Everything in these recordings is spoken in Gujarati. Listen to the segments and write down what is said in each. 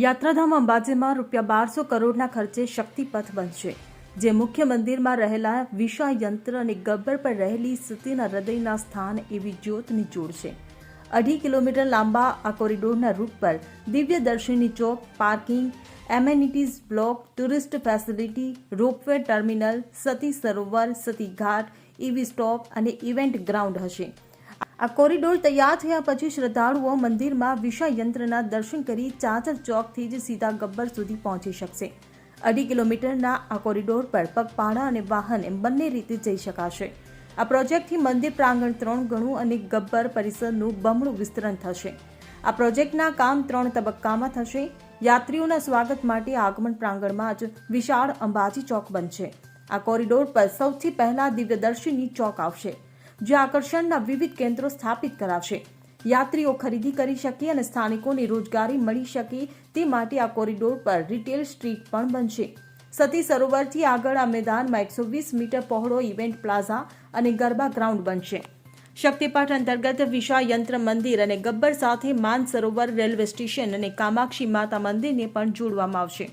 યાત્રાધામ અંબાજીમાં રૂપિયા બારસો કરોડના ખર્ચે શક્તિપથ બનશે, જે મુખ્ય મંદિરમાં રહેલા વિષા યંત્ર અને ગબ્બર પર રહેલી સ્થિતિના હૃદયના સ્થાન એવી જ્યોતની જોડશે અઢી કિલોમીટર લાંબા આ કોરિડોરના રૂટ પર દિવ્ય દર્શિની ચોક, parking amenities block, tourist facility, ropeway terminal, Sati Sarovar, Sati Ghat, EV stop અને ઇવેન્ટ ગ્રાઉન્ડ હશે. આ કોરિડોર તૈયાર થયા પછી શ્રદ્ધાળુઓ મંદિરમાં વિષય યંત્રના દર્શન કરી ચાચર ચોકથી જ સીધા ગબ્બર સુધી પહોંચી શકશે. અઢી કિલોમીટરના આ કોરિડોર પર પગપાળા અને વાહન એમ બંને રીતે જઈ શકાશે. આ પ્રોજેક્ટથી મંદિર પ્રાંગણ ત્રણ ગણું અને ગબ્બર પરિસરનું બમણું વિસ્તરણ થશે. આ પ્રોજેક્ટના કામ ત્રણ તબક્કામાં થશે. યાત્રીઓના સ્વાગત માટે આગમન પ્રાંગણમાં જ વિશાળ અંબાજી ચોક બનશે. આ કોરિડોર પર સૌથી પહેલા દિવ્યદર્શિની ચોક આવશે. જે આકર્ષણના વિવિધ કેન્દ્રો સ્થાપિત કરાશે યાત્રીઓ ખરીદી કરી શકે અને સ્થાનિકોને રોજગારી મળી શકે તે માટે આ કોરિડોર પર રિટેલ સ્ટ્રીટ પણ બનશે. સતી સરોવરથી આગળ આ મેદાનમાં એકસો વીસ મીટર પહોળો ઇવેન્ટ પ્લાઝા અને ગરબા ગ્રાઉન્ડ બનશે. શક્તિપાઠ અંતર્ગત વિશા યંત્ર મંદિર અને ગબ્બર સાથે માન સરોવર રેલવે સ્ટેશન અને કામાક્ષી માતા મંદિરને પણ જોડવામાં આવશે.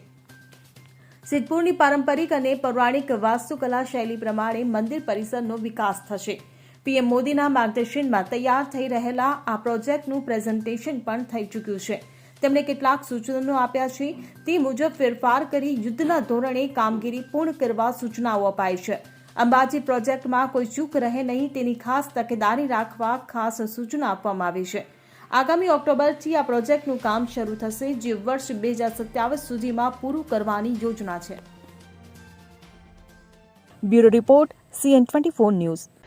સિદ્ધપુરની પારંપરિક અને પૌરાણિક વાસ્તુકલા શૈલી પ્રમાણે મંદિર પરિસરનો વિકાસ થશે. પીએમ મોદીના માર્ગદર્શનમાં તૈયાર થઈ રહેલા આ પ્રોજેક્ટનું પ્રેઝન્ટેશન પણ થઈ ચૂક્યું છે. તેમણે કેટલાક સૂચનો આપ્યા છે. તે મુજબ ફેરફાર કરી યુદ્ધના ધોરણે કામગીરી પૂર્ણ કરવા સૂચનાઓ અપાઈ છે. અંબાજી પ્રોજેક્ટમાં કોઈ ચૂક રહે નહીં તેની ખાસ તકેદારી રાખવા ખાસ સૂચના આપવામાં આવી છે. આગામી ઓક્ટોબરથી આ પ્રોજેક્ટનું કામ શરૂ થશે, જે વર્ષ બે હજાર સત્યાવીસ સુધીમાં પૂરું કરવાની યોજના છે. Bureau report, CN twenty news.